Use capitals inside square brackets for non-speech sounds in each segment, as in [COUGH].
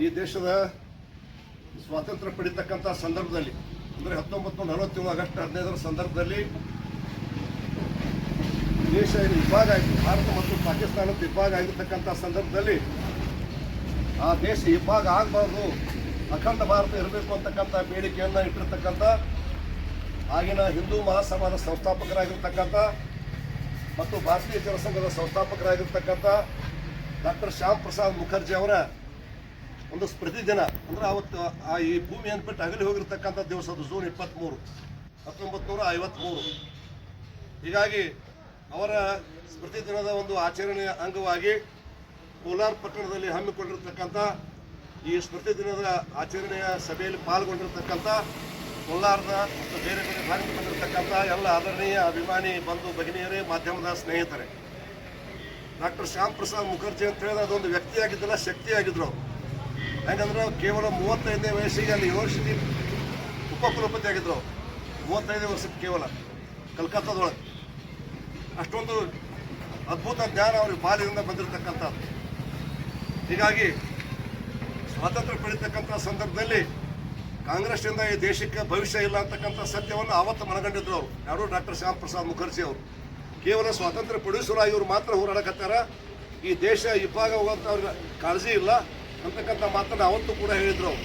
ಈ ದೇಶದ ಸ್ವಾತಂತ್ರ್ಯ ಪಡಿತಕ್ಕಂಥ ಸಂದರ್ಭದಲ್ಲಿ, ಅಂದರೆ ಹತ್ತೊಂಬತ್ತು ನೂರ ನಲವತ್ತೇಳು ಆಗಸ್ಟ್ ಹದಿನೈದರ ಸಂದರ್ಭದಲ್ಲಿ ದೇಶ ವಿಭಾಗ ಆಗಿ ಭಾರತ ಮತ್ತು ಪಾಕಿಸ್ತಾನದ ವಿಭಾಗ ಆಗಿರ್ತಕ್ಕಂಥ ಸಂದರ್ಭದಲ್ಲಿ ಆ ದೇಶ ವಿಭಾಗ ಆಗಬಾರ್ದು, ಅಖಂಡ ಭಾರತ ಇರಬೇಕು ಅಂತಕ್ಕಂಥ ಬೇಡಿಕೆಯನ್ನು ಇಟ್ಟಿರ್ತಕ್ಕಂಥ ಆಗಿನ ಹಿಂದೂ ಮಹಾಸಭಾದ ಸಂಸ್ಥಾಪಕರಾಗಿರ್ತಕ್ಕಂಥ ಮತ್ತು ಭಾರತೀಯ ಜನಸಂಘದ ಸಂಸ್ಥಾಪಕರಾಗಿರ್ತಕ್ಕಂಥ ಡಾಕ್ಟರ್ ಶ್ಯಾಮ್ ಪ್ರಸಾದ್ ಮುಖರ್ಜಿ ಅವರ ಒಂದು ಸ್ಮೃತಿ ದಿನ ಅಂದ್ರೆ ಅವತ್ತು ಆ ಈ ಭೂಮಿಯನ್ನು ಬಿಟ್ಟು ಅಗಲಿ ಹೋಗಿರ್ತಕ್ಕಂಥ ದಿವಸ ಅದು ಜೂನ್ ಇಪ್ಪತ್ತ್ಮೂರು ಹತ್ತೊಂಬತ್ತು ನೂರ ಐವತ್ತ್ಮೂರು ಹೀಗಾಗಿ ಅವರ ಸ್ಮೃತಿ ದಿನದ ಒಂದು ಆಚರಣೆಯ ಅಂಗವಾಗಿ ಕೋಲಾರ ಪಟ್ಟಣದಲ್ಲಿ ಹಮ್ಮಿಕೊಂಡಿರ್ತಕ್ಕಂಥ ಈ ಸ್ಮೃತಿ ದಿನದ ಆಚರಣೆಯ ಸಭೆಯಲ್ಲಿ ಪಾಲ್ಗೊಂಡಿರ್ತಕ್ಕಂಥ ಕೋಲಾರದ ಮತ್ತು ಬೇರೆ ಬೇರೆ ಭಾಗಕ್ಕೆ ಎಲ್ಲ ಆದರಣೀಯ ಅಭಿಮಾನಿ ಬಂಧು ಭಗಿನಿಯರೇ, ಮಾಧ್ಯಮದ ಸ್ನೇಹಿತರೆ. ಡಾಕ್ಟರ್ ಶ್ಯಾಮ್ ಪ್ರಸಾದ್ ಮುಖರ್ಜಿ ಅಂತ ಹೇಳಿದ್ರೆ ಅದೊಂದು ವ್ಯಕ್ತಿಯಾಗಿದ್ದಲ್ಲ, ಶಕ್ತಿಯಾಗಿದ್ರು ಅವರು. ಯಾಕಂದ್ರೆ ಕೇವಲ ಮೂವತ್ತೈದನೇ ವಯಸ್ಸಿಗೆ ಅಲ್ಲಿ ಯೂನಿವರ್ಸಿಟಿ ಉಪಕುಲಪತಿ ಆಗಿದ್ರು. ಮೂವತ್ತೈದನೇ ಮೂವತ್ತೈದು ವರ್ಷಕ್ಕೆ ಕೇವಲ ಕಲ್ಕತ್ತಾದೊಳಗೆ. ಅಷ್ಟೊಂದು ಅದ್ಭುತ ಜ್ಞಾನ ಅವ್ರಿಗೆ ಬಾಲ್ಯದಿಂದ ಬಂದಿರತಕ್ಕಂಥದ್ದು. ಹೀಗಾಗಿ ಸ್ವಾತಂತ್ರ್ಯ ಪಡೀತಕ್ಕಂಥ ಸಂದರ್ಭದಲ್ಲಿ ಕಾಂಗ್ರೆಸ್ನಿಂದ ಈ ದೇಶಕ್ಕೆ ಭವಿಷ್ಯ ಇಲ್ಲ ಅಂತಕ್ಕಂಥ ಸತ್ಯವನ್ನು ಆವತ್ತು ಮನಗಂಡಿದ್ರು ಅವರು. ಯಾರು ಡಾಕ್ಟರ್ ಶ್ಯಾಮ್ ಪ್ರಸಾದ್ ಮುಖರ್ಜಿ ಅವರು. ಕೇವಲ ಸ್ವಾತಂತ್ರ್ಯ ಪಡಿಸುವರಾಗಿ ಇವರು ಮಾತ್ರ ಹೋರಾಡಕತ್ತಾರ. ಈ ದೇಶ ಇಬ್ಬಾಗ ಹೋಗುವಂಥ ಅವ್ರಿಗೆ ಕಾಳಜಿ ಇಲ್ಲ. ಅಂತಕ್ಕಂಥ ಮಾತನ್ನು ಅವತ್ತು ಕೂಡ ಹೇಳಿದ್ರು ಅವರು.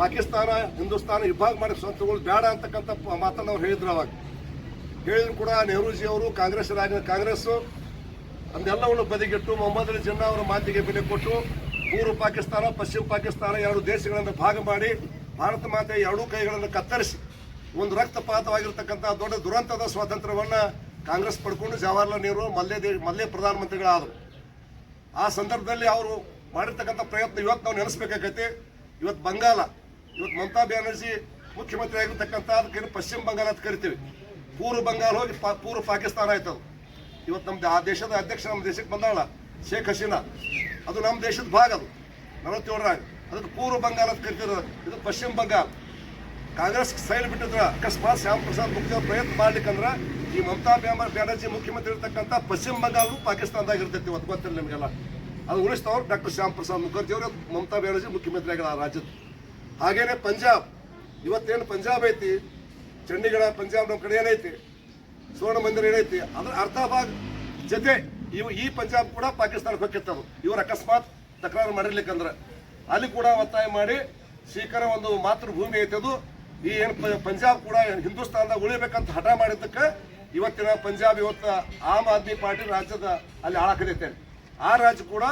ಪಾಕಿಸ್ತಾನ, ಹಿಂದೂಸ್ತಾನ ವಿಭಾಗ ಮಾಡಿ ಸ್ವಂತಗಳು ಬೇಡ ಅಂತಕ್ಕಂಥ ಮಾತನ್ನು ಅವ್ರು ಹೇಳಿದ್ರು ಅವಾಗ. ಹೇಳಿದ್ರು ಕೂಡ ನೆಹರೂಜಿ ಅವರು, ಕಾಂಗ್ರೆಸ್ ರಾಜ್ಯ ಕಾಂಗ್ರೆಸ್ಸು ಅದೆಲ್ಲವನ್ನು ಬದಿಗಿಟ್ಟು ಮೊಹಮ್ಮದ್ ಅಲಿ ಜಿನ್ನಾ ಅವರ ಮಾತಿಗೆ ಬೆಲೆ ಕೊಟ್ಟು ಪೂರ್ವ ಪಾಕಿಸ್ತಾನ, ಪಶ್ಚಿಮ ಪಾಕಿಸ್ತಾನ ಎರಡು ದೇಶಗಳನ್ನು ಭಾಗ ಮಾಡಿ ಭಾರತ ಮಾತೆ ಎರಡೂ ಕೈಗಳನ್ನು ಕತ್ತರಿಸಿ ಒಂದು ರಕ್ತಪಾತವಾಗಿರ್ತಕ್ಕಂಥ ದೊಡ್ಡ ದುರಂತದ ಸ್ವಾತಂತ್ರ್ಯವನ್ನು ಕಾಂಗ್ರೆಸ್ ಪಡ್ಕೊಂಡು ಜವಾಹರ್ಲಾಲ್ ನೆಹರು ಮಲ್ಲೆ ದೇ ಮಲ್ಲೆ ಪ್ರಧಾನಮಂತ್ರಿಗಳಾದರು. ಆ ಸಂದರ್ಭದಲ್ಲಿ ಅವರು ಮಾಡಿರ್ತಕ್ಕಂಥ ಪ್ರಯತ್ನ ಇವತ್ತು ನಾವು ನೆನೆಸ್ಬೇಕಾಗೈತಿ. ಇವತ್ತು ಬಂಗಾಲ, ಇವತ್ತು ಮಮತಾ ಬ್ಯಾನರ್ಜಿ ಮುಖ್ಯಮಂತ್ರಿ ಆಗಿರ್ತಕ್ಕಂಥ ಅದಕ್ಕೆ ಪಶ್ಚಿಮ ಬಂಗಾಳ ಅಂತ ಕರಿತೀವಿ. ಪೂರ್ವ ಬಂಗಾಳ ಹೋಗಿ ಪಾ, ಪೂರ್ವ ಪಾಕಿಸ್ತಾನ ಆಯ್ತು ಅದು ಇವತ್ತು ನಮ್ಮ ಆ ದೇಶದ ಅಧ್ಯಕ್ಷ ನಮ್ಮ ದೇಶಕ್ಕೆ ಬಂದಾಳ, ಶೇಖ್ ಹಸೀನಾ. ಅದು ನಮ್ಮ ದೇಶದ ಭಾಗ ಅದು ನಲವತ್ತೇಳರಾಗ ಅದಕ್ಕೆ ಪೂರ್ವ ಬಂಗಾಳ ಅಂತ ಕರಿತಿರೋದು. ಇದು ಪಶ್ಚಿಮ ಬಂಗಾಳ. ಕಾಂಗ್ರೆಸ್ ಸೈಡ್ ಬಿಟ್ಟಿದ್ರೆ ಅಕಸ್ಮಾತ್ ಶ್ಯಾಮ್ ಪ್ರಸಾದ್ ಮುಖ್ಯ ಪ್ರಯತ್ನ ಮಾಡ್ಲಿಕ್ಕಂದ್ರೆ ಈ ಮಮತಾ ಬ್ಯಾನರ್ಜಿ ಮುಖ್ಯಮಂತ್ರಿ ಇರ್ತಕ್ಕಂಥ ಪಶ್ಚಿಮ ಬಂಗಾಳ ಪಾಕಿಸ್ತಾನದಾಗ ಇರ್ತೈತಿ ಇವತ್ತು ಗೊತ್ತಿಲ್ಲ ನಿಮಗೆಲ್ಲ. ಅದು ಉಳಿಸ್ತವ್ರು ಡಾಕ್ಟರ್ ಶ್ಯಾಮ್ ಪ್ರಸಾದ್ ಮುಖರ್ಜಿ ಅವರು, ಮಮತಾ ಬ್ಯಾನರ್ಜಿ ಮುಖ್ಯಮಂತ್ರಿ ಆಗಿಲ್ಲ ಆ ರಾಜ್ಯದ. ಹಾಗೇನೆ ಪಂಜಾಬ್. ಇವತ್ತೇನು ಪಂಜಾಬ್ ಐತಿ? ಚಂಡೀಗಢ, ಪಂಜಾಬ್ ನಮ್ಮ ಕಡೆ ಏನೈತಿ? ಸುವರ್ಣ ಮಂದಿರ ಏನೈತಿ? ಅದ್ರ ಅರ್ಧ ಭಾಗ ಜೊತೆ ಇವು ಈ ಪಂಜಾಬ್ ಕೂಡ ಪಾಕಿಸ್ತಾನಕ್ಕೆ ಅದು ಇವರು ಅಕಸ್ಮಾತ್ ತಕರಾರು ಮಾಡಿರ್ಲಿಕ್ಕಂದ್ರೆ. ಅಲ್ಲಿ ಕೂಡ ಒತ್ತಾಯ ಮಾಡಿ ಶ್ರೀಕರ ಒಂದು ಮಾತೃಭೂಮಿ ಐತೆ ಅದು. ಈ ಏನು ಪಂಜಾಬ್ ಕೂಡ ಹಿಂದೂಸ್ತಾನದಾಗ ಉಳಿಬೇಕಂತ ಹಠ ಮಾಡಿದ್ದಕ್ಕೆ ಇವತ್ತಿನ ಪಂಜಾಬ್ ಇವತ್ತು ಆಮ್ ಆದ್ಮಿ ಪಾರ್ಟಿ ರಾಜ್ಯದ ಅಲ್ಲಿ ಆಳಕದೈತೆ ಆ ರಾಜ್ಯ ಕೂಡ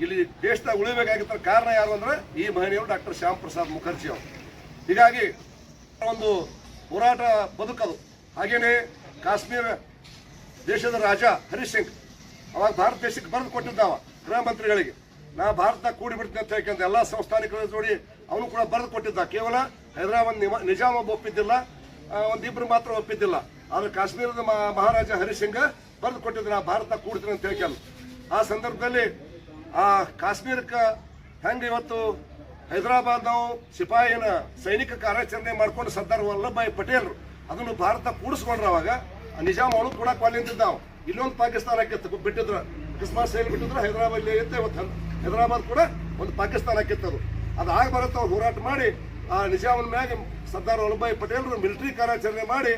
ಇಲ್ಲಿ ದೇಶದಾಗ ಉಳಿಬೇಕಾಗಿತ್ತ ಕಾರಣ ಯಾರು ಅಂದ್ರೆ ಈ ಮಹನೀಯರು ಡಾಕ್ಟರ್ ಶ್ಯಾಮ್ ಪ್ರಸಾದ್ ಮುಖರ್ಜಿ ಅವರು. ಹೀಗಾಗಿ ಒಂದು ಹೋರಾಟ ಬದುಕದು. ಹಾಗೇನೆ ಕಾಶ್ಮೀರ ದೇಶದ ರಾಜ ಹರೀಶ್ ಸಿಂಗ್, ಅವಾಗ ಭಾರತ ದೇಶಕ್ಕೆ ಬರೆದು ಕೊಟ್ಟಿದ್ದಾವ ಗೃಹ ಮಂತ್ರಿಗಳಿಗೆ. ನಾ ಭಾರತ ಕೂಡಿ ಬಿಡ್ತೀನಿ ಅಂತ ಹೇಳ್ಕೊಂತ ಎಲ್ಲ ಸಂಸ್ಥಾನಿಕರ ನೋಡಿ ಅವನು ಕೂಡ ಬರೆದು ಕೊಟ್ಟಿದ್ದ. ಕೇವಲ ಹೈದರಾಬಾದ್ ನಿಜಾಮ್ ಒಪ್ಪಿದ್ದಿಲ್ಲ ಒಂದಿಬ್ರು ಮಾತ್ರ ಒಪ್ಪಿದ್ದಿಲ್ಲ. ಆದ್ರೆ ಕಾಶ್ಮೀರದ ಮಹಾ- ಮಹಾರಾಜ ಹರೀಶ್ ಸಿಂಗ್ ಬರೆದು ಕೊಟ್ಟಿದ್ದ ನಾ ಭಾರತ ಕೂಡ್ತೀನಿ ಅಂತ ಹೇಳ್ಕೊಂಡು ಆ ಸಂದರ್ಭದಲ್ಲಿ ಆ ಕಾಶ್ಮೀರಕ್ಕೆ ಹೆಂಗೆ ಇವತ್ತು ಹೈದರಾಬಾದ್ ನಾವು ಸಿಪಾಯಿನ ಸೈನಿಕ ಕಾರ್ಯಾಚರಣೆ ಮಾಡ್ಕೊಂಡು ಸರ್ದಾರ್ ವಲ್ಲಭಾಯಿ ಪಟೇಲ್ ಅದನ್ನು ಭಾರತ ಕೂಡಿಸ್ಕೊಂಡ್ರ ಅವಾಗ ನಿಜಾಮ್ ಅವನು ಕೂಡ ನಿಂತಿದ್ದಾವ ಇಲ್ಲೊಂದು ಪಾಕಿಸ್ತಾನ ಹಾಕಿತ್ತು ಬಿಟ್ಟಿದ್ರು ಅಕಸ್ಮಾತ್ ಸೇಲ್ ಬಿಟ್ಟಿದ್ರು ಹೈದರಾಬಾದ್ ಇತ್ತು ಇವತ್ತು ಹೈದರಾಬಾದ್ ಕೂಡ ಒಂದು ಪಾಕಿಸ್ತಾನ ಹಾಕಿತ್ತದು ಅದು. ಆಗ ಬರುತ್ತೆ ಅವ್ರು ಹೋರಾಟ ಮಾಡಿ, ಆ ನಿಜಾಮನ ಮ್ಯಾಗ ಸರ್ದಾರ್ ವಲ್ಲಭಾಯ್ ಪಟೇಲ್ರು ಮಿಲಿಟರಿ ಕಾರ್ಯಾಚರಣೆ ಮಾಡಿ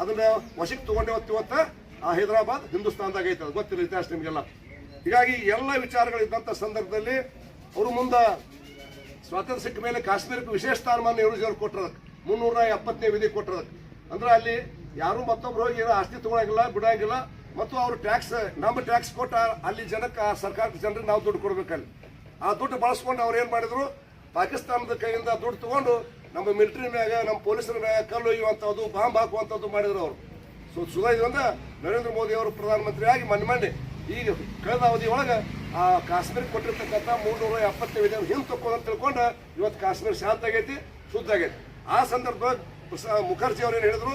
ಅದನ್ನ ವಶಕ್ಕೆ ತಗೊಂಡು ಇವತ್ತು ಆ ಹೈದರಾಬಾದ್ ಹಿಂದೂಸ್ತಾನದಾಗ ಐತೆ ಅದು. ಗೊತ್ತಿಲ್ಲ ಇತಿಹಾಸ ನಿಮಗೆಲ್ಲ. ಹೀಗಾಗಿ ಎಲ್ಲ ವಿಚಾರಗಳಿದ್ದಂಥ ಸಂದರ್ಭದಲ್ಲಿ ಅವರು ಮುಂದೆ ಸ್ವಾತಂತ್ರ್ಯ ಸಿಕ್ಕ ಮೇಲೆ ಕಾಶ್ಮೀರಕ್ಕೆ ವಿಶೇಷ ಸ್ಥಾನಮಾನ ಅವ್ರು ಕೊಟ್ಟಿರೋದಕ್ಕೆ ಮುನ್ನೂರ ಎಪ್ಪತ್ತನೇ ವಿಧಿ ಕೊಟ್ಟಿರೋದಕ್ಕೆ ಅಂದ್ರೆ ಅಲ್ಲಿ ಯಾರು ಮತ್ತೊಬ್ರು ಹೋಗಿ ಏನೋ ಆಸ್ತಿ ತಗೊಳಂಗಿಲ್ಲ, ಬಿಡಂಗಿಲ್ಲ. ಮತ್ತು ಅವರು ಟ್ಯಾಕ್ಸ್ ನಮ್ಮ ಟ್ಯಾಕ್ಸ್ ಕೊಟ್ಟ ಅಲ್ಲಿ ಜನಕ್ಕೆ, ಆ ಸರ್ಕಾರದ ಜನರಿಗೆ ನಾವು ದುಡ್ಡು ಕೊಡ್ಬೇಕಲ್ಲಿ. ಆ ದುಡ್ಡು ಬಳಸ್ಕೊಂಡು ಅವ್ರು ಏನು ಮಾಡಿದ್ರು? ಪಾಕಿಸ್ತಾನದ ಕೈಯಿಂದ ದುಡ್ಡು ತಗೊಂಡು ನಮ್ಮ ಮಿಲಿಟರಿ ಮ್ಯಾಗ, ನಮ್ಮ ಪೊಲೀಸರ ಮ್ಯಾಗ ಕಲ್ಲು ಒಯ್ಯುವಂಥದ್ದು, ಬಾಂಬ್ ಹಾಕುವಂಥದ್ದು ಮಾಡಿದ್ರು ಅವರು. ಸೊ ಸುಧಾರಿದ್ರಿಂದ ನರೇಂದ್ರ ಮೋದಿ ಅವರು ಪ್ರಧಾನಮಂತ್ರಿಯಾಗಿ ಮೊನ್ನೆ ಮೊನ್ನೆ ಈಗ ಕಳೆದ ಅವಧಿ ಒಳಗೆ ಆ ಕಾಶ್ಮೀರ ಕೊಟ್ಟಿರ್ತಕ್ಕಂಥ ಮುನ್ನೂರ ಎಪ್ಪತ್ತೈದು ಹಿಂದೆ ತಕ್ಕೊಂಡು ಅಂತ ತಿಳ್ಕೊಂಡು ಇವತ್ತು ಕಾಶ್ಮೀರ ಶಾಂತ ಆಗೈತಿ, ಶುದ್ಧ ಆಗೈತಿ. ಆ ಸಂದರ್ಭದಾಗ ಪ್ರಸ- ಮುಖರ್ಜಿ ಅವ್ರು ಏನು ಹೇಳಿದ್ರು,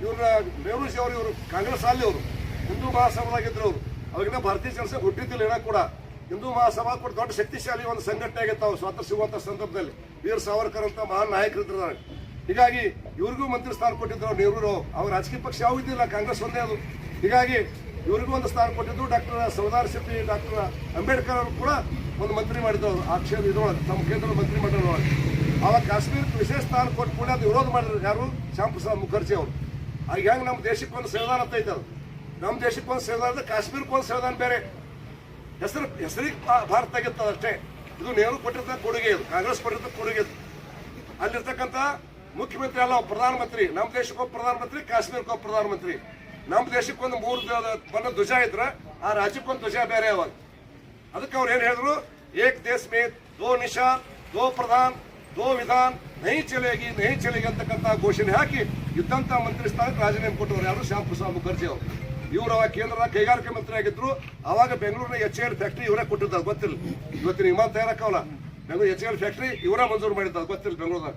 ಇವ್ರನ್ನ ನೆಹರೂಜಿ ಅವರು, ಇವರು ಕಾಂಗ್ರೆಸ್ ಅಲ್ಲಿ ಅವರು, ಹಿಂದೂ ಮಹಾಸಭಾದಾಗಿದ್ರು ಅವರು. ಅವಾಗಿನ ಭಾರತೀಯ ಜನಸಂಘ ಹುಟ್ಟಿದ್ದಿಲ್ಲ ಏನೋ ಕೂಡ. ಹಿಂದೂ ಮಹಾಸಭಾ ಕೂಡ ದೊಡ್ಡ ಶಕ್ತಿಶಾಲಿ ಒಂದು ಸಂಘಟನೆ ಆಗೈತೆ ಅವ್ರು, ಸ್ವಾತಂತ್ರ್ಯ ಸಿಗುವಂಥ ಸಂದರ್ಭದಲ್ಲಿ. ವೀರ್ ಸಾವರ್ಕರ್ ಅಂತ ಮಹಾನ್ ನಾಯಕರಿದ್ದಾರೆ ಹೀಗಾಗಿ ಇವ್ರಿಗೂ ಮಂತ್ರಿ ಸ್ಥಾನ ಕೊಟ್ಟಿದ್ರು ನೆಹರು ಅವ್ರ ರಾಜಕೀಯ ಪಕ್ಷ ಯಾವ ಇದ್ದಿಲ್ಲ, ಕಾಂಗ್ರೆಸ್ ಒಂದೇ ಅದು. ಹೀಗಾಗಿ ಇವರಿಗೂ ಒಂದು ಸ್ಥಾನ ಕೊಟ್ಟಿದ್ದು ಡಾಕ್ಟರ್ ಸರ್ದಾರ್ ಶೆಟ್ಟಿ, ಡಾಕ್ಟರ್ ಅಂಬೇಡ್ಕರ್ ಅವರು ಕೂಡ ಒಂದು ಮಂತ್ರಿ ಮಾಡಿದ್ದವರು ಆ ಕ್ಷೇತ್ರ ಇದ್ರೊಳಗೆ, ತಮ್ಮ ಕೇಂದ್ರ ಮಂತ್ರಿ ಮಂಡಲದೊಳಗೆ. ಅವಾಗ ಕಾಶ್ಮೀರಕ್ಕೆ ವಿಶೇಷ ಸ್ಥಾನ ಕೊಟ್ಟು ಕೂಡ ಅದು ವಿರೋಧ ಮಾಡಿದ್ರು ಯಾರು? ಶ್ಯಾಮ್ ಮುಖರ್ಜಿ ಅವರು. ಆಗ ಹೆಂಗೆ ನಮ್ಮ ದೇಶಕ್ಕೆ ಒಂದು ಸಂವಿಧಾನ ಅಂತ ಐತೆ ಅದು? ನಮ್ಮ ದೇಶಕ್ಕೆ ಒಂದು ಸಂವಿಧಾನ ಅಂದ್ರೆ ಕಾಶ್ಮೀರಕ್ಕೆ ಒಂದು ಸಂವಿಧಾನ ಬೇರೆ. ಹೆಸರು, ಹೆಸರಿಗೆ ಭಾರತ ಆಗಿರ್ತದೆ ಅಷ್ಟೇ. ಇದು ನೆಹರು ಕೊಟ್ಟಿರ್ತಕ್ಕ ಕೊಡುಗೆ ಇದು, ಕಾಂಗ್ರೆಸ್ ಕೊಟ್ಟಿರ್ತಕ್ಕ ಕೊಡುಗೆ ಇದು. ಅಲ್ಲಿರ್ತಕ್ಕಂಥ ಮುಖ್ಯಮಂತ್ರಿ ಅಲ್ಲ, ಪ್ರಧಾನಮಂತ್ರಿ. ನಮ್ಮ ದೇಶಕ್ಕೊಬ್ಬ ಪ್ರಧಾನಮಂತ್ರಿ ಕಾಶ್ಮೀರಕ್ಕೊಬ್ಬ ಪ್ರಧಾನಮಂತ್ರಿ. ನಮ್ಮ ದೇಶಕ್ಕೊಂದು ಮೂರು ಬಂದ ಧ್ವಜ ಇದ್ರ, ಆ ರಾಜ್ಯಕ್ಕೊಂದು ಧ್ವಜ ಬೇರೆ ಅವಾಗ ಅದಕ್ಕೆ ಅವ್ರು ಏನು ಹೇಳಿದ್ರು? ಏಕ್ ದೇಶ ಮೇ ದೋ ನಿಶಾನ್, ದೋ ಪ್ರಧಾನ್, ದೋ ವಿಧಾನ್ ನೈ ಚಲೇಗಿ ನೈ ಚಲೇಗಿ ಅಂತಕ್ಕಂಥ ಘೋಷಣೆ ಹಾಕಿ ಇದ್ದಂಥ ಮಂತ್ರಿ ಸ್ಥಾನಕ್ಕೆ ರಾಜೀನಾಮೆ ಕೊಟ್ಟವ್ರು ಯಾರು? ಶ್ಯಾಮ್ ಪ್ರಸಾದ್ ಮುಖರ್ಜಿ ಅವರು. ಇವರು ಅವಾಗ ಕೇಂದ್ರದ ಕೈಗಾರಿಕಾ ಮಂತ್ರಿ ಆಗಿದ್ರು. ಅವಾಗ ಬೆಂಗಳೂರಿನ ಎಚ್ ಎಲ್ ಫ್ಯಾಕ್ಟ್ರಿ ಇವರೇ ಕೊಟ್ಟಿದ್ದ ಗೊತ್ತಿಲ್ಲ. ಇವತ್ತಿನ ವಿಮಾನ ತಯಾರಕ್ಕವಲ್ಲ ಬೆಂಗಳೂರು ಎಚ್ ಎಲ್ ಫ್ಯಾಕ್ಟ್ರಿ ಇವರೇ ಮಂಜೂರು ಮಾಡಿದ್ದ ಗೊತ್ತಿಲ್ಲ ಬೆಂಗಳೂರದಾಗ.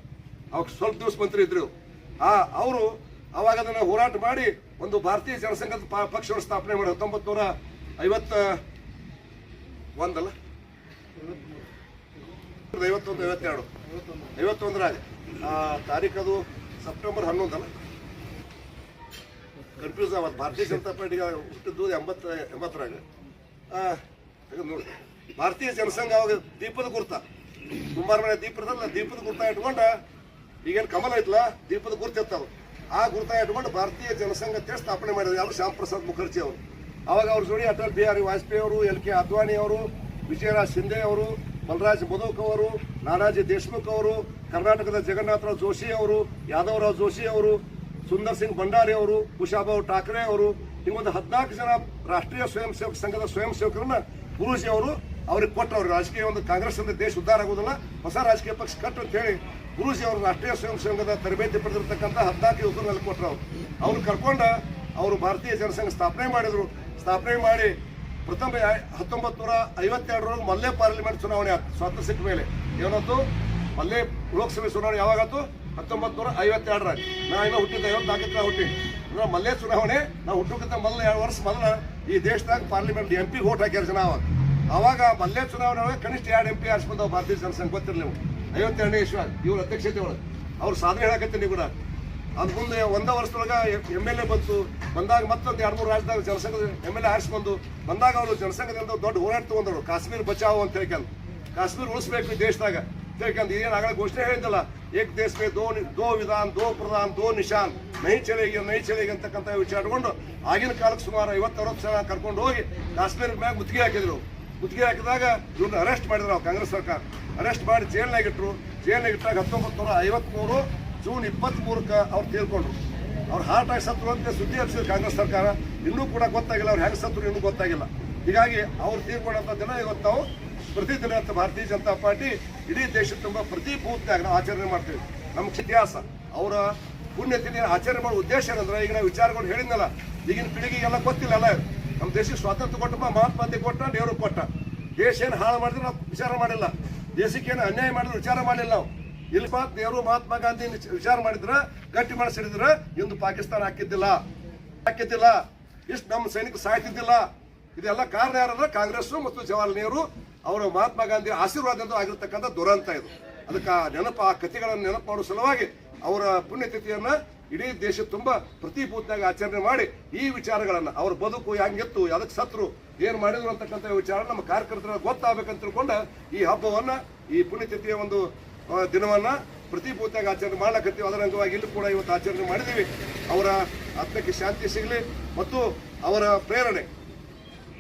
ಅವಾಗ ಸ್ವಲ್ಪ ದಿವಸ ಮಂತ್ರಿ ಇದ್ರು ಆ, ಅವರು ಅವಾಗ ಅದನ್ನ ಹೋರಾಟ ಮಾಡಿ ಒಂದು ಭಾರತೀಯ ಜನಸಂಘದ ಪಕ್ಷವನ್ನು ಸ್ಥಾಪನೆ ಮಾಡಿ ಹತ್ತೊಂಬತ್ತು ನೂರ ಐವತ್ತ ಒಂದಲ್ಲ? ಐವತ್ತೊಂದು, ಐವತ್ತೆರಡು. ಐವತ್ತೊಂದರಾಗ. ತಾರೀಖು ಅದು ಸೆಪ್ಟೆಂಬರ್ ಹನ್ನೊಂದಲ್ಲ? ಕನ್ಫ್ಯೂಸ್ ಅವತ್ತು ಭಾರತೀಯ ಜನತಾ ಪಾರ್ಟಿಗೆ ಹುಟ್ಟಿದ್ದು ಎಂಬತ್ತ, ಎಂಬತ್ತರಾಗ. ನೋಡಿ. ಭಾರತೀಯ ಜನಸಂಘ ಅವಾಗ ದೀಪದ ಗುರ್ತ. ಕುಂಬಾರ ಮನೆ ದೀಪ ಇರ್ತಲ್ಲ ದೀಪದ ಗುರ್ತ ಇಟ್ಕೊಂಡ ಈಗೇನು ಕಮಲ ಐತಲ್ಲ ದೀಪದ ಗುರ್ತ ಇರ್ತಾವ ಆ ಗುರುತ ಇಟ್ಕೊಂಡು ಭಾರತೀಯ ಜನಸಂಘತೆ ಸ್ಥಾಪನೆ ಮಾಡಿದ್ರು ಯಾರು ಶ್ಯಾಮ್ ಪ್ರಸಾದ್ ಮುಖರ್ಜಿ ಅವರು. ಅವಾಗ ಅವ್ರ ಜೋಡಿ ಅಟಲ್ ಬಿಹಾರಿ ವಾಜಪೇಯಿ ಅವರು, ಎಲ್ ಕೆ ಅದ್ವಾನಿ ಅವರು, ವಿಜಯರಾಜ್ ಶಿಂದೆ ಅವರು, ಬಲರಾಜ್ ಮಧೋಕ್ ಅವರು, ನಾನಾಜಿ ದೇಶ್ಮುಖ್ ಅವರು, ಕರ್ನಾಟಕದ ಜಗನ್ನಾಥರಾವ್ ಜೋಶಿ ಅವರು, ಯಾದವರಾವ್ ಜೋಶಿ ಅವರು, ಸುಂದರ್ ಸಿಂಗ್ ಭಂಡಾರಿ ಅವರು ಕುಶಾಬಾವ್ ಠಾಕ್ರೆ ಅವರು, ಹಿಂಗೊಂದು ಹದಿನಾಲ್ಕು ಜನ ರಾಷ್ಟ್ರೀಯ ಸ್ವಯಂ ಸೇವಕ ಸಂಘದ ಸ್ವಯಂ ಸೇವಕರನ್ನ ಗುರೂಜಿ ಅವರು ಅವ್ರಿಗೆ ಕೊಟ್ಟವ್ರು ರಾಜಕೀಯ ಒಂದು ಕಾಂಗ್ರೆಸ್ ಅಂದ್ರೆ ದೇಶ ಉದ್ಧಾರ ಆಗೋದಿಲ್ಲ. ಹೊಸ ರಾಜಕೀಯ ಪಕ್ಷ ಕಟ್ಟು ಅಂತ ಹೇಳಿ ಗುರುಜಿ ಅವರು ರಾಷ್ಟ್ರೀಯ ಸ್ವಯಂ ಸಂಘದ ತರಬೇತಿ ಪಡೆದಿರ್ತಕ್ಕಂಥ ಹದಿನಾಲ್ಕು ಯುವಕರಲ್ಲಿ ಕೊಟ್ಟರು ಅವ್ರು. ಅವ್ರು ಕರ್ಕೊಂಡ ಅವರು ಭಾರತೀಯ ಜನಸಂಘ ಸ್ಥಾಪನೆ ಮಾಡಿದ್ರು. ಸ್ಥಾಪನೆ ಮಾಡಿ ಪ್ರಥಮ ಹತ್ತೊಂಬತ್ತು ನೂರ ಐವತ್ತೆರಡರೊಳಗೆ ಮಲ್ಲೆ ಪಾರ್ಲಿಮೆಂಟ್ ಚುನಾವಣೆ ಆಯ್ತು. ಸ್ವಾತಂತ್ರ್ಯ ಸಿಕ್ಕ ಮೇಲೆ. ಏನಾಯ್ತು? ಮಲ್ಲೆ ಲೋಕಸಭೆ ಚುನಾವಣೆ ಯಾವಾಗತ್ತು ಹತ್ತೊಂಬತ್ತು ನೂರ ಐವತ್ತೆರಡರಾಗ ನಾ ಇನ್ನೂ ಹುಟ್ಟಿದ್ದೆ ಹುಟ್ಟಿ ಅಂದ್ರೆ ಮಲ್ಲೆ ಚುನಾವಣೆ ನಾವು ಹುಟ್ಟೋಕ್ಕಿಂತ ಮೊದಲ ಎರಡು ವರ್ಷ ಮೊದಲ ಈ ದೇಶದಾಗ ಪಾರ್ಲಿಮೆಂಟ್ ಎಂ ಪಿ ಓಟ್ ಹಾಕ್ಯಾರ ಜನ ಅವಾಗ. ಅವಾಗ ಮಲ್ಲೆ ಚುನಾವಣೆ ಒಳಗೆ ಕನಿಷ್ಠ ಎರಡು ಎಂ ಪಿ ಆರಿಸಿ ಬಂದವು ಭಾರತೀಯ ಜನಸಂಘ ನೀವು ಐವತ್ತೆರಡನೇ ಇಶ್ವ ಇವ್ರ ಅಧ್ಯಕ್ಷತೆ ಒಳಗೆ. ಅವ್ರು ಸಾಧನೆ ಹೇಳಕತ್ತೀನಿ ಕೂಡ. ಅದ್ ಮುಂದೆ ಒಂದೇ ವರ್ಷದೊಳಗೆ ಎಂ ಎಲ್ ಎ ಬಂತು. ಬಂದಾಗ ಮತ್ತೊಂದು ಎರಡು ಮೂರು ರಾಜ್ಯದಾಗ ಜನಸಂಘದ ಎಂ ಎಲ್ ಎ ಆರಿಸಿ ಬಂದು ಬಂದಾಗ ಅವರು ಜನಸಂಘದಿಂದ ದೊಡ್ಡ ಹೋರಾಟ ತಗೊಂಡ್ರು ಕಾಶ್ಮೀರ ಬಚಾವ್ ಅಂತ ಹೇಳ್ಕೊಂಡು. ಕಾಶ್ಮೀರ ಉಳಿಸ್ಬೇಕು ಈ ದೇಶದಾಗ. ಹೇಳ್ಕೊಂಡು ಏನು ಆಗಲ್ಲ ಘೋಷಣೆ ಹೇಳಿದ್ದಲ್ಲ ಏಕ್ ದೇಶ ದೋ ದೋ ವಿಧಾನ್, ದೋ ಪ್ರಧಾನ್, ದೋ ನಿಶಾನ್. ನೈ ಚಲೆಗೆ ನೈ ಚಲೆಗೆ ಅಂತಕ್ಕಂಥ ವಿಚಾರ ಇಟ್ಕೊಂಡು ಆಗಿನ ಕಾಲಕ್ಕೆ ಸುಮಾರು ಐವತ್ತು ಸಾವಿರ ಕರ್ಕೊಂಡು ಹೋಗಿ ಕಾಶ್ಮೀರ ಮ್ಯಾಗ ಮುತ್ತಿಗೆ ಹಾಕಿದ್ರು. ಮುತ್ತಿಗೆ ಹಾಕಿದಾಗ ಇವ್ರನ್ನ ಅರೆಸ್ಟ್ ಮಾಡಿದ್ರು ನಾವು ಕಾಂಗ್ರೆಸ್ ಸರ್ಕಾರ. ಅರೆಸ್ಟ್ ಮಾಡಿ ಜೈಲ್ನಾಗಿಟ್ರು ಜೈಲ್ನಾಗಿಟ್ಟಾಗ ಹತ್ತೊಂಬತ್ತು ನೂರ ಐವತ್ಮೂರು ಜೂನ್ ಇಪ್ಪತ್ತ್ಮೂರಕ್ಕೆ ಅವ್ರು ತೀರ್ಕೊಂಡ್ರು. ಅವ್ರು ಹಾರ್ಟ್ ಆಗಿ ಸತ್ರು ಅಂತ ಸುದ್ದಿ ಹರಿಸಿದ್ರು ಕಾಂಗ್ರೆಸ್ ಸರ್ಕಾರ. ಇನ್ನೂ ಕೂಡ ಗೊತ್ತಾಗಿಲ್ಲ ಅವ್ರು ಹೆಂಗೆ ಸತ್ರು ಇನ್ನೂ ಗೊತ್ತಾಗಿಲ್ಲ. ಹೀಗಾಗಿ ಅವ್ರು ತೀರ್ಕೊಂಡಂಥ ದಿನ ಇವತ್ತು ನಾವು ಪ್ರತಿದಿನ ಅಂತ ಭಾರತೀಯ ಜನತಾ ಪಾರ್ಟಿ ಇಡೀ ದೇಶ ತುಂಬ ಪ್ರತಿ ಬೂತ್ನಾಗ ನಾವು ಆಚರಣೆ ಮಾಡ್ತೀವಿ. ನಮ್ಮ ಇತಿಹಾಸ, ಅವರ ಪುಣ್ಯತಿಥಿ ಆಚರಣೆ ಮಾಡೋ ಉದ್ದೇಶ ಏನಂದ್ರೆ ಈಗ ನಾವು ವಿಚಾರಗಳು ಹೇಳಿದ್ನಲ್ಲ, ಈಗಿನ ಪೀಳಿಗೆಗೆಲ್ಲ ಗೊತ್ತಿಲ್ಲ ಅಲ್ಲ ನಮ್ಮ ದೇಶಕ್ಕೆ ಸ್ವಾತಂತ್ರ್ಯ ಕೊಟ್ಟಪ್ಪ ಮಹಾತ್ಮ ಗಾಂಧಿ ಕೊಟ್ಟ, ನೆಹರು ಕೊಟ್ಟ. ದೇಶ ಏನು ಹಾಳು ಮಾಡಿದ್ರೆ ನಾವು ವಿಚಾರ ಮಾಡಿಲ್ಲ. ದೇಶಕ್ಕೆ ಏನು ಅನ್ಯಾಯ ಮಾಡಿದ್ರು ವಿಚಾರ ಮಾಡಿಲ್ಲ ನಾವು. ಇಲ್ಲಿ ಮಾತ್ ನೆಹರು, ಮಹಾತ್ಮ ಗಾಂಧಿ ವಿಚಾರ ಮಾಡಿದ್ರ, ಗಟ್ಟಿ ಮಾಡಿಸಿಡಿದ್ರ ಇಂದು ಪಾಕಿಸ್ತಾನ ಹಾಕಿದ್ದಿಲ್ಲ. ಹಾಕಿದ್ದಿಲ್ಲ. ಇಷ್ಟು ನಮ್ಮ ಸೈನಿಕ ಸಾಯ್ತಿದ್ದಿಲ್ಲ. ಇದೆಲ್ಲ ಕಾರಣ ಯಾರಂದ್ರೆ ಕಾಂಗ್ರೆಸ್ ಮತ್ತು ಜವಾಹರ್ಲಾಲ್ ನೆಹರು. ಅವರ ಮಹಾತ್ಮ ಗಾಂಧಿ ಆಶೀರ್ವಾದದಿಂದ ಆಗಿರ್ತಕ್ಕಂಥ ದುರಂತ ಇದು. ಅದಕ್ಕೆ ಆ ನೆನಪು, ಆ ಕಥೆಗಳನ್ನು ನೆನಪು ಮಾಡುವ ಸಲುವಾಗಿ ಅವರ ಪುಣ್ಯತಿಥಿಯನ್ನ ಇಡೀ ದೇಶ ತುಂಬ ಪ್ರತಿ ಆಚರಣೆ ಮಾಡಿ ಈ ವಿಚಾರಗಳನ್ನು ಅವ್ರ ಬದುಕು ಹೆಂಗಿತ್ತು ಅದಕ್ಕೆ ಸತ್ರು, ಏನು ಮಾಡಿದ್ರು ಅಂತಕ್ಕಂಥ ವಿಚಾರ ನಮ್ಮ ಕಾರ್ಯಕರ್ತರ ಗೊತ್ತಾಗಬೇಕಂತ ತಿಳ್ಕೊಂಡು ಈ ಹಬ್ಬವನ್ನು, ಈ ಪುಣ್ಯತಿಥಿಯ ಒಂದು ದಿನವನ್ನು ಪ್ರತಿ ಆಚರಣೆ ಮಾಡ್ಲಕತ್ತೀವಿ. ಅದರ ಅಂಗವಾಗಿ ಇಲ್ಲಿ ಕೂಡ ಇವತ್ತು ಆಚರಣೆ ಮಾಡಿದ್ದೀವಿ ಅವರ ಆತ್ಮಕ್ಕೆ ಶಾಂತಿ ಸಿಗಲಿ ಮತ್ತು ಅವರ ಪ್ರೇರಣೆ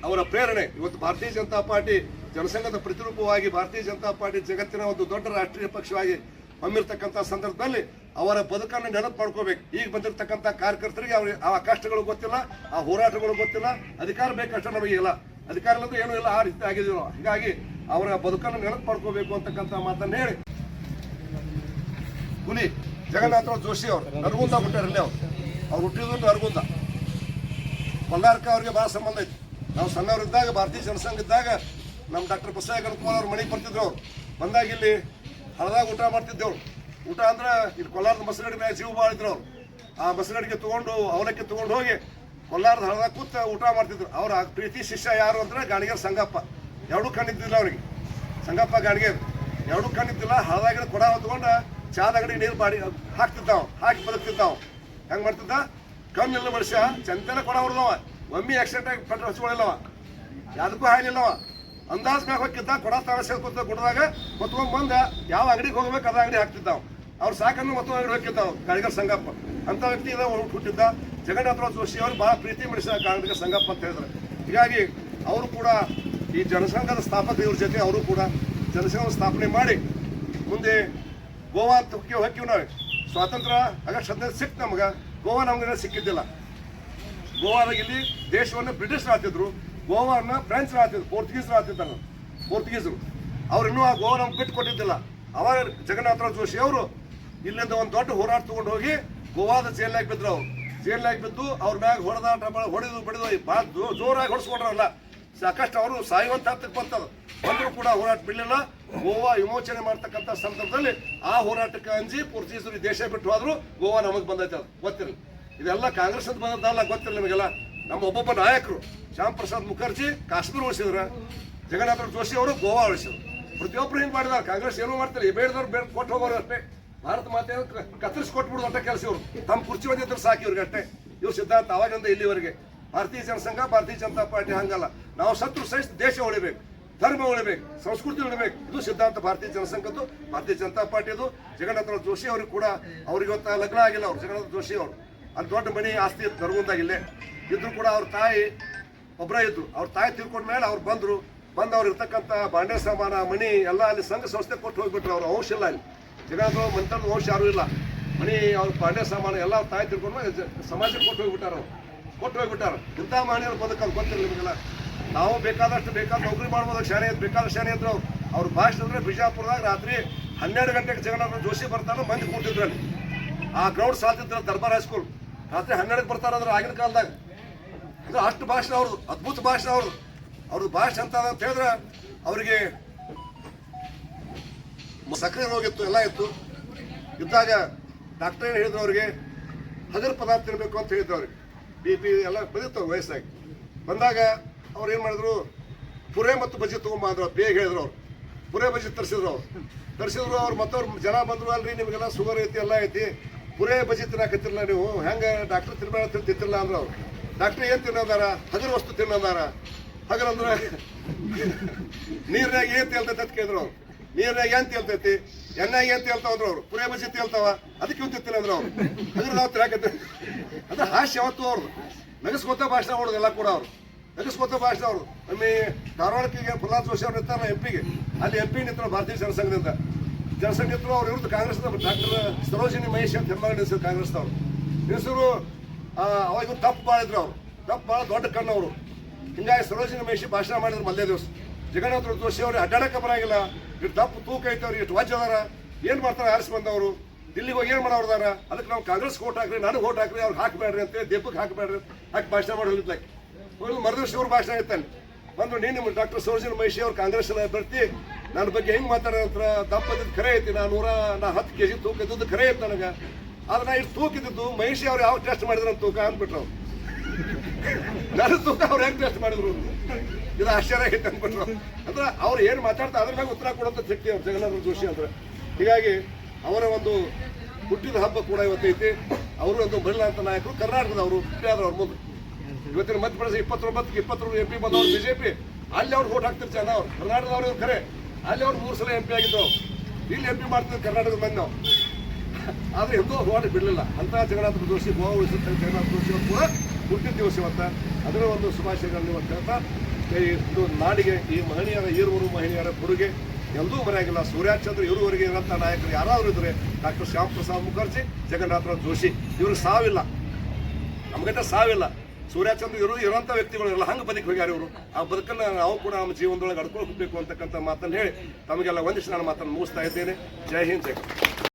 ಅವರ ಪ್ರೇರಣೆ. ಇವತ್ತು ಭಾರತೀಯ ಜನತಾ ಪಾರ್ಟಿ ಜನಸಂಘದ ಪ್ರತಿರೂಪವಾಗಿ ಭಾರತೀಯ ಜನತಾ ಪಾರ್ಟಿ ಜಗತ್ತಿನ ಒಂದು ದೊಡ್ಡ ರಾಷ್ಟ್ರೀಯ ಪಕ್ಷವಾಗಿ ಹೊಮ್ಮಿರ್ತಕ್ಕಂಥ ಸಂದರ್ಭದಲ್ಲಿ ಅವರ ಬದುಕನ್ನು ನೆನಪು ಮಾಡ್ಕೋಬೇಕು. ಈಗ ಬಂದಿರತಕ್ಕಂಥ ಕಾರ್ಯಕರ್ತರಿಗೆ ಅವ್ರಿಗೆ ಆ ಕಷ್ಟಗಳು ಗೊತ್ತಿಲ್ಲ, ಆ ಹೋರಾಟಗಳು ಗೊತ್ತಿಲ್ಲ, ಅಧಿಕಾರ ಬೇಕಷ್ಟೇ ಇಲ್ಲ. ಅಧಿಕಾರ ಇಲ್ಲದೂ ಏನೂ ಇಲ್ಲ, ಆ ರೀತಿ ಆಗಿದ್ದೀವಿ ಹೀಗಾಗಿ ಅವರ ಬದುಕನ್ನು ನೆನಪು ಮಾಡ್ಕೋಬೇಕು ಅಂತಕ್ಕಂಥ ಮಾತನ್ನು ಹೇಳಿ. ಹುಲಿ ಜಗನ್ನಾಥರಾವ್ ಜೋಶಿ ಅವರು, ನರಗುಂದ ಹುಟ್ಟಾರಲ್ಲಿ ಅವ್ರು. ಅವ್ರು ಹುಟ್ಟಿದ್ರು ನರಗುಂದ. ಬಲ್ಲಾರ್ಕ ಅವ್ರಿಗೆ ಭಾಳ ಸಂಬಂಧ ಐತಿ. ನಾವು ಸಣ್ಣವರಿದ್ದಾಗ ಭಾರತೀಯ ಜನಸಂಘ ಇದ್ದಾಗ, ನಮ್ಮ ಡಾಕ್ಟರ್ ಪ್ರಸಾದ್ ಗಣಕುಮಾರ್ ಅವ್ರ ಮನೆಗೆ ಬರ್ತಿದ್ರು ಅವ್ರು. ಬಂದಾಗ ಇಲ್ಲಿ ಹಳದಾಗ ಊಟ ಮಾಡ್ತಿದ್ದೆವ್ರು ಊಟ ಅಂದ್ರೆ ಇಲ್ಲಿ ಕೊಲ್ಲಾರದ ಮಸಗಡಿ ಮ್ಯಾಗ ಜೀವ ಮಾಡಿದ್ರು ಅವ್ರು. ಆ ಮಸಗಡಿಗೆ ತಗೊಂಡು, ಅವಲಕ್ಕಿ ತಗೊಂಡು ಹೋಗಿ ಕೊಲ್ಲಾರದ ಹಳದಾಗ ಕೂತ ಊಟ ಮಾಡ್ತಿದ್ರು. ಅವ್ರ ಪ್ರೀತಿ ಶಿಷ್ಯ ಯಾರು ಅಂದ್ರೆ ಗಾಡಿಗೇರ್ ಸಂಗಪ್ಪ. ಎರಡೂ ಕಣ್ಣಿದ್ದಿಲ್ಲ ಅವ್ರಿಗೆ. ಸಂಗಪ್ಪ ಗಾಡಿಗೆ ಎರಡೂ ಕಣ್ಣಿದ್ದಿಲ್ಲ, ಹಳದಾಗಿನ ಕೊಡ ಹೊತ್ಕೊಂಡು ಚಾದಗಡಿ ನೀರು ಬಾಡಿ ಹಾಕ್ತಿದ್ದಾವ, ಹಾಕಿ ಬದುಕ್ತಿದ್ದಾವ. ಹೆಂಗ್ ಮಾಡ್ತಿದ್ದ? ಕಮ್ಮಿಲ್ಲ ಮನುಷ್ಯ ಚಂತೆಲ್ಲ ಕೊಡ ಹೊಡೆದವ ಮಮ್ಮಿ ಆಕ್ಸಿಡೆಂಟ್ ಆಗಿ ಪೆಟ್ರೋಲ್ ಹಚ್ಕೊಳ್ಳಿಲ್ಲವ ಯಾವ್ದಕ್ಕೂ ಹಾಯಿಲ್ಲವ ಅಂದಾಜ್ ಮ್ಯಾಗ ಹೋಗಿದ್ದ ಕೊಡ ತಾಳ ಸೇರ್ಕೊತ ಗುಡ್ದಾಗ ಹೊತ್ಕೊಂಡ್ ಬಂದ ಯಾವ ಅಂಗಡಿಗೆ ಹೋಗ್ಬೇಕು ಅದ ಅಂಗಡಿ ಹಾಕ್ತಿದ್ದಾವ. ಅವ್ರು ಸಾಕನ್ನು ಮತ್ತೊಂದು ಅಂಗಡಿ ಹೋಗಿದ್ದಾವ ಕಾಳಿಗರ್ ಸಂಗಪ್ಪ. ಅಂತ ವ್ಯಕ್ತಿ ಇದ ಹುಟ್ಟಿದ್ದ. ಜಗನ್ನಾಥರಾವ್ ಜೋಶಿ ಅವರು ಬಹಳ ಪ್ರೀತಿ ಮಾಡಿಸಿದ ಕಾಳಿಗರ್ ಸಂಗಪ್ಪ ಅಂತ ಹೇಳಿದ್ರು. ಹೀಗಾಗಿ ಅವರು ಕೂಡ ಈ ಜನಸಂಘದ ಸ್ಥಾಪಕ ಇವ್ರ ಜೊತೆ ಅವರು ಕೂಡ ಜನಸಂಘ ಸ್ಥಾಪನೆ ಮಾಡಿ ಮುಂದೆ ಗೋವಾ ಹಕ್ಕಿ ಹೋಗಿ ನಾವು ಸ್ವಾತಂತ್ರ್ಯ ಆಗಸ್ಟ್ ಹದಿನೈದು ಸಿಕ್ತು ನಮ್ಗೆ. ಗೋವಾ ನಮ್ಗೆ ಸಿಕ್ಕಿದ್ದಿಲ್ಲ. ಗೋವಾದಾಗ ಇಲ್ಲಿ ದೇಶವನ್ನು ಬ್ರಿಟಿಷರು ಆತಿದ್ರು, ಗೋವಾನ ಫ್ರೆಂಚ್ ಆತಿದ್ರು ಪೋರ್ಚುಗೀಸ್ ಆಳ್ತಿದ್ದಾರೆ ಪೋರ್ಚುಗೀಸರು. ಅವ್ರು ಇನ್ನೂ ಆ ಗೋವಾ ನಮ್ಗೆ ಬಿಟ್ಟು ಕೊಟ್ಟಿದ್ದಿಲ್ಲ. ಅವಾಗ ಜಗನ್ನಾಥರಾವ್ ಜೋಶಿ ಅವರು ಇಲ್ಲಿಂದ ಒಂದು ದೊಡ್ಡ ಹೋರಾಟ ತಗೊಂಡು ಹೋಗಿ ಗೋವಾದ ಜೈಲಾಗಿ ಬಿದ್ರು ಅವ್ರು. ಜೈಲಾಗಿ ಬಿದ್ದು ಅವ್ರ ಮ್ಯಾಗ ಹೊಡೆದಾಟ ಹೊಡೆದು ಬಡಿದು ಭಾಳ ಜೋರಾಗಿ ಹೊಡ್ಸ್ಕೊಂಡ್ರಲ್ಲ. ಸಾಕಷ್ಟು ಅವರು ಸಾಯುವಂತ ಹತ್ತಕ್ಕೆ ಬರ್ತದೆ ಬಂದರೂ ಕೂಡ ಹೋರಾಟ ಬಿಡಲಿಲ್ಲ. ಗೋವಾ ವಿಮೋಚನೆ ಮಾಡ್ತಕ್ಕಂಥ ಸಂದರ್ಭದಲ್ಲಿ ಆ ಹೋರಾಟಕ್ಕೆ ಅಂಜಿ ಪೋರ್ಚುಗೀಸರು ದೇಶ ಬಿಟ್ಟು ಹೋದ್ರು, ಗೋವಾ ನಮಗೆ ಬಂದೈತೆ ಅದು. ಗೊತ್ತಿರಲಿ ಇದೆಲ್ಲ ಕಾಂಗ್ರೆಸ್ ಅಂತ ಬಂದದ್ದಲ್ಲ ಗೊತ್ತಿರಲಿ ನಿಮಗೆಲ್ಲ. ನಮ್ಮ ಒಬ್ಬೊಬ್ಬ ನಾಯಕರು, ಶ್ಯಾಮ್ ಪ್ರಸಾದ್ ಮುಖರ್ಜಿ, ಕಾಶ್ಮೀರ ಉಳಿಸಿದ್ರ, ಜಗನ್ನಾಥ ಜೋಶಿ ಅವರು ಗೋವಾ ಉಳಿಸಿದ್ರು. ಪ್ರತಿಯೊಬ್ಬರು ಹಿಂಗೆ ಮಾಡಿದಾರೆ. ಕಾಂಗ್ರೆಸ್ ಏನೂ ಮಾಡ್ತಾರೆ ಬೇಡದವ್ರು ಬೇಡ ಕೊಟ್ಟು ಹೋಗೋರು ಅಷ್ಟೇ. ಭಾರತ ಮಾತೆ ಕತ್ತರಿಸಿ ಅಂತ ಕೆಲಸ ಇವರು ತಮ್ಮ ಕುರ್ಚಿ ಒಂದಿದ್ರು ಸಾಕಿ ಇವ್ರಿಗೆ ಅಷ್ಟೇ. ಇವ್ರು ಸಿದ್ಧಾಂತ ಅವಾಗಿಂದ ಇಲ್ಲಿವರೆಗೆ. ಭಾರತೀಯ ಜನಸಂಘ ಭಾರತೀಯ ಜನತಾ ಪಾರ್ಟಿ ಹಂಗಲ್ಲ. ನಾವು ಸತ್ರು ಸಹಿತ ದೇಶ ಉಳಿಬೇಕು. ಧರ್ಮ ಉಳಿಬೇಕು. ಸಂಸ್ಕೃತಿ ಉಳಿಬೇಕು. ಇದು ಸಿದ್ಧಾಂತ ಭಾರತೀಯ ಜನಸಂಘದ್ದು ಭಾರತೀಯ ಜನತಾ ಪಾರ್ಟಿದು ಜಗನ್ನಾಥರಾವ್ ಜೋಶಿ ಅವ್ರಿಗೆ ಕೂಡ ಅವ್ರಿಗೆ ಲಗ್ನ ಆಗಿಲ್ಲ ಅವ್ರು. ಜಗನ್ನಾಥ ಜೋಶಿ ಅವರು. ಅಲ್ಲಿ ದೊಡ್ಡ ಮನೆ ಆಸ್ತಿ ಇತ್ತು ನರಗುಂದಾಗಿಲ್ಲೇ ಇದ್ರು ಕೂಡ ಅವ್ರ ತಾಯಿ ಒಬ್ಬರೇ ಇದ್ರು. ಅವ್ರ ತಾಯಿ ತಿಳ್ಕೊಂಡ ಮೇಲೆ ಅವ್ರು ಬಂದ್ರು. ಬಂದು ಅವ್ರು ಇರ್ತಕ್ಕಂಥ ಬಾಂಡೆ ಸಾಮಾನ ಮನಿ ಎಲ್ಲ ಅಲ್ಲಿ ಸಂಘ ಸಂಸ್ಥೆ ಕೊಟ್ಟು ಹೋಗ್ಬಿಟ್ರು. ಅವ್ರು ಅವಶ್ಯ ಇಲ್ಲ ಅಲ್ಲಿ. ಜಗನ್ನಾಥ ಮಂತ್ರ ಅಂಶ ಯಾರು ಇಲ್ಲ. ಮನೆ ಅವ್ರ ಪಾಂಡ್ಯ ಸಾಮಾನು ಎಲ್ಲ ತಾಯಿ ತಿಳ್ಕೊಂಡು ಸಮಾಜಕ್ಕೆ ಕೊಟ್ಟು ಹೋಗ್ಬಿಟ್ಟಾರ ಅವ್ರು. ಕೊಟ್ಟು ಹೋಗ್ಬಿಟ್ಟಾರ. ಇಂಥ ಮಹನೀಯರು ಗೊತ್ತಿಲ್ಲ ನಿಮಗೆಲ್ಲ. ನಾವು ಬೇಕಾದಷ್ಟು ಬೇಕಾದ ನೌಕರಿ ಮಾಡ್ಬೋದು, ಶಾಲೆ ಬೇಕಾದ ಶಾಲೆ ಇದ್ರು. ಅವ್ರು ಭಾಷೆ ಅಂದ್ರೆ ಬಿಜಾಪುರದಾಗ ರಾತ್ರಿ ಹನ್ನೆರಡು ಗಂಟೆಗೆ ಜಗನ್ನಾಥ ಜೋಶಿ ಬರ್ತಾರ ಮಂದಿ ಕೂತಿದ್ರು ಅಲ್ಲಿ. ಆ ಗ್ರೌಂಡ್ ಸಾಲ್ತಿದ್ರ ದರ್ಬಾರ್ ಹೈಸ್ಕೂಲ್ ರಾತ್ರಿ ಹನ್ನೆರಡಕ್ಕೆ ಬರ್ತಾರಂದ್ರೆ ಆಗಿನ ಕಾಲದಾಗ. ಇದು ಅಷ್ಟು ಭಾಷೆ ಅವ್ರದ್ದು ಅದ್ಭುತ ಭಾಷೆ ಅವ್ರದ್ದು ಅವ್ರದ್ದು ಭಾಷೆ ಅಂತ ಹೇಳಿದ್ರೆ ಅವರಿಗೆ ಸಕ್ಕರೆ ರೋಗಿತ್ತು ಎಲ್ಲ ಇತ್ತು. ಇದ್ದಾಗ ಡಾಕ್ಟರ್ ಏನು ಹೇಳಿದ್ರು ಅವ್ರಿಗೆ ಹಗರ್ ಪದಾರ್ಥ ತಿನ್ನಬೇಕು ಅಂತ ಹೇಳಿದ್ರು ಅವ್ರಿಗೆ. ಬಿ ಪಿ ಎಲ್ಲ ಬಂದಿತ್ತು ವಯಸ್ಸಾಗಿ. ಬಂದಾಗ ಅವ್ರು ಏನು ಮಾಡಿದ್ರು, ಪುರೆ ಮತ್ತು ಬಜ್ಜಿ ತೊಗೊಂಬ ಅಂದ್ರು. ಬೇಗ ಹೇಳಿದ್ರು ಅವ್ರು. ಪುರೆ ಬಜ್ಜಿ ತರಿಸಿದ್ರು ಅವ್ರು. ತರಿಸಿದ್ರು ಅವ್ರು, ಮತ್ತವ್ರು ಜನ ಬಂದ್ರು ಅಲ್ರಿ, ನಿಮಗೆಲ್ಲ ಶುಗರ್ ಐತಿ, ಎಲ್ಲ ಐತಿ. ಪುರೆ ಬಜ್ಜಿ ತಿನ್ನಕತ್ತಿರಲ್ಲ ನೀವು. ಹೆಂಗೆ ಡಾಕ್ಟರ್ ತಿನ್ಬೇಡ ಅಂತ ತಿಂತಿಲ್ಲ ಅಂದ್ರೆ ಅವ್ರು. ಡಾಕ್ಟರ್ ಏನು ತಿನ್ನೋದಾರ? ಹಗರ ವಸ್ತು ತಿನ್ನೋದಾರ? ಹಗರಂದ್ರೆ ಅಂದ್ರೆ [LAUGHS] ಏನು ತಿಳ್ತೈತೆ ಅಂತ ಕೇಳಿದ್ರು ಅವ್ರು. ನೀರ್ನಾಗ ಏನ್ ತೇಲ್ತೈತಿ ಎಣ್ಣೆ ಏನ್ ತೇಲ್ತಾವ ಅಂದ್ರೆ ಅವ್ರು. ಪುರೇ ಬಸಿ ತೇಲ್ತಾವ ಅದಕ್ಕೆ ತಿಂತಿಲ್ಲ ಅಂದ್ರು ಅವ್ರು. ಅದ್ರ ನಾವು ತಿರಾಕತ್ತೆ ಅಂದ್ರೆ ಹಾಸ್ಯ ಯಾವತ್ತು ಅವ್ರದ್ದು ನಗಸ್ಕೊತ ಭಾಷಣ ಮಾಡೋದು ಎಲ್ಲ ಕೂಡ ಅವ್ರು ನಗಸ್ಕೊತ ಭಾಷಣ ಅವರು ಅಮ್ಮಿ ಧಾರವಾಡಕ್ಕೆ ಪ್ರಹ್ಲಾದ್ ಜೋಶಿ ಅವ್ರು ನಿಂತಾರ ಎಂ ಪಿಗೆ ಅಲ್ಲಿ ಎಂ ಪಿ ನಿಂತರು ಭಾರತೀಯ ಜನಸಂಘದಿಂದ. ಜನಸಂಘ ನಿಂತರು ಅವ್ರು ಇವ್ರದ್ದು ಕಾಂಗ್ರೆಸ್ ಡಾಕ್ಟರ್ ಸರೋಜಿನಿ ಮಹೇಶ್ ಅಂತ ಹೆಮ್ಮಗ ನಿಲ್ಸಿದ್ರು ಕಾಂಗ್ರೆಸ್ನವ್ರು. ನಿಲ್ಸಿದ್ರು ಅವಾಗ ತಪ್ಪು ಮಾಡಿದ್ರು ಅವ್ರು. ತಪ್ಪು ಭಾಳ ದೊಡ್ಡ ಕಣ್ಣು ಅವರು ಹಿಂಗಾಗಿ ಸರೋಜಿನಿ ಮಹೇಶಿ ಭಾಷಣ ಮಾಡಿದ್ರು ಮಲ್ಲೇ ದಿವಸ. ಜಗನ್ನಾಥ ಜೋಶಿ ಅವ್ರಿಗೆ ಅಡ್ಡಾಡಕ್ಕೆ ಬರಂಗಿಲ್ಲ. ಇಷ್ಟು ದಪ್ಪ ತೂಕ ಐತವ್ರು ಇಷ್ಟು ವಾಜ್ಯ ಅದಾರ. ಏನು ಮಾಡ್ತಾರೆ, ಆರಿಸಿ ಬಂದವರು. ದಿಲ್ಲಿಗೆ ಹೋಗಿ ಏನ್ ಮಾಡೋರ್ದಾರ ಅದಕ್ಕೆ ನಾವು ಕಾಂಗ್ರೆಸ್ ಓಟ್ ಹಾಕ್ರಿ ನನಗೆ ಓಟ್ ಹಾಕ್ರಿ ಅವ್ರಿಗೆ ಹಾಕಬೇಡ್ರಿ ಅಂತೇಳಿ ದೆಬ್ಬಕ್ಕೆ ಹಾಕಬೇಡ್ರಿ. ಹಾಕಿ ಭಾಷಣ ಮಾಡಿ ಮರದರ್ಶಿ ಅವ್ರ ಭಾಷಣ ಆಯ್ತಲ್ಲ. ಬಂದು ನೀನು ಡಾಕ್ಟರ್ ಸರೋಜಿನಿ ಮಹಿಷಿ ಅವ್ರು ಕಾಂಗ್ರೆಸ್ ಅಭ್ಯರ್ಥಿ ನನ್ನ ಬಗ್ಗೆ ಹೆಂಗ್ ಮಾತಾಡೋದ್ರ ಇದ್ದಿದ್ದು ಖರೆ ಐತಿ ನಾನು ನೂರ, ನಾ ಹತ್ತು ಕೆ ಜಿ ತೂಕ ಇದ್ದದ್ದು ಖರೆ ಐತೆ ನನಗೆ. ಆದ್ರೆ ನಾ ಇಷ್ಟು ತೂಕಿದ್ದು ಮಹಿಷಿ ಅವ್ರು ಯಾವ ಟೆಸ್ಟ್ ಮಾಡಿದ್ರು ಅಂತ ತೂಕ ಅಂದ್ಬಿಟ್ರು ಅವ್ರು. ಅವ್ರು ಹೆಂಗ್ ಟೆಸ್ಟ್ ಮಾಡಿದ್ರು? ಇದು ಆಶ್ಚರ್ಯ ಆಗೈತೆ ಅನ್ಕೊಂಡ್ರು. ಅಂದ್ರೆ ಅವ್ರು ಏನು ಮಾತಾಡ್ತಾ ಅದ್ರ ಮ್ಯಾಗ ಉತ್ತರ ಕೊಡೋಂಥ ಶಕ್ತಿ ಅವ್ರು, ಜಗನ್ನಾಥ ಜೋಶಿ ಅಂದ್ರೆ ಹೀಗಾಗಿ ಅವರ ಒಂದು ಹುಟ್ಟಿದ ಹಬ್ಬ ಕೂಡ ಇವತ್ತೈತಿ ಅವರು ಒಂದು ಬರಲಂತ ನಾಯಕರು, ಕರ್ನಾಟಕದವರು ಆದ್ರೆ ಅವ್ರ ಮುಂದೆ ಇವತ್ತಿನ ಮಧ್ಯಪ್ರದೇಶ ಇಪ್ಪತ್ತೊಂಬತ್ತಕ್ಕೆ ಇಪ್ಪತ್ತೊಂದು ಎಂ ಪಿ ಬಂದವರು ಬಿಜೆಪಿ. ಅಲ್ಲಿ ಅವ್ರು ಓಟ್ ಹಾಕ್ತಿರ್ ಜನ ಅವ್ರು. ಕರ್ನಾಟಕದವ್ರು ಖರೆ ಅಲ್ಲಿ ಅವ್ರು ಮೂರು ಸಲ ಎಂ ಪಿ ಆಗಿದ್ದು ಇಲ್ಲಿ ಎಂ ಪಿ ಮಾಡ್ತಿದ್ರು ಕರ್ನಾಟಕದ ಮಂದಿ ಆದ್ರೆ ಎಂದೂ ಹೋರಾಟ ಬಿಡಲಿಲ್ಲ. ಅಂತಹ ಜಗನ್ನಾಥ ದೋಷಿ ಗೋವಾ ಉಳಿಸುತ್ತೆ ಜಗನ್ನಾಥ ಅವರು ಕೂಡ ಹುಟ್ಟಿದ ದಿವಸ ಇವತ್ತ ಅದರ ಒಂದು ಶುಭಾಶಯಗಳನ್ನು ಇವತ್ತು ಹೇಳ್ತಾ ಇದು ನಾಡಿಗೆ ಈ ಮಹಿಳೆಯರ ಇರುವರು ಮಹಿಳೆಯರ ಗುರುಗೆ ಎಂದೂ ಮರೆಯಾಗಿಲ್ಲ. ಸೂರ್ಯಚಂದ್ರ ಇರುವವರಿಗೆ ಇರೋಂಥ ನಾಯಕರು ಯಾರಾದರೂ ಇದ್ರೆ ಡಾಕ್ಟರ್ ಶ್ಯಾಮ್ ಪ್ರಸಾದ್ ಮುಖರ್ಜಿ ಜಗನ್ನಾಥರಾವ್ ಜೋಶಿ. ಇವರು ಸಾವಿಲ್ಲ. ನಮಗಂತ ಸಾವಿಲ್ಲ. ಸೂರ್ಯಚಂದ್ರ ಇರೋ ಇರೋಂಥ ವ್ಯಕ್ತಿಗಳು ಇರಲ್ಲ ಹಂಗೆ ಬದುಕಿ ಹೋಗ್ಯಾರ ಇವರು. ಆ ಬದುಕನ್ನು ನಾವು ಕೂಡ ನಮ್ಮ ಜೀವನದೊಳಗೆ ಅಡ್ಕೊಂಡು ಹೋಗ್ಬೇಕು ಅಂತಕ್ಕಂಥ ಮಾತನ್ನು ಹೇಳಿ ತಮಗೆಲ್ಲ ಒಂದಿಷ್ಟು ನಾನು ಮಾತನ್ನು ಮುಗಿಸ್ತಾ ಇದ್ದೇನೆ. ಜೈ ಹಿಂದ್, ಜೈ.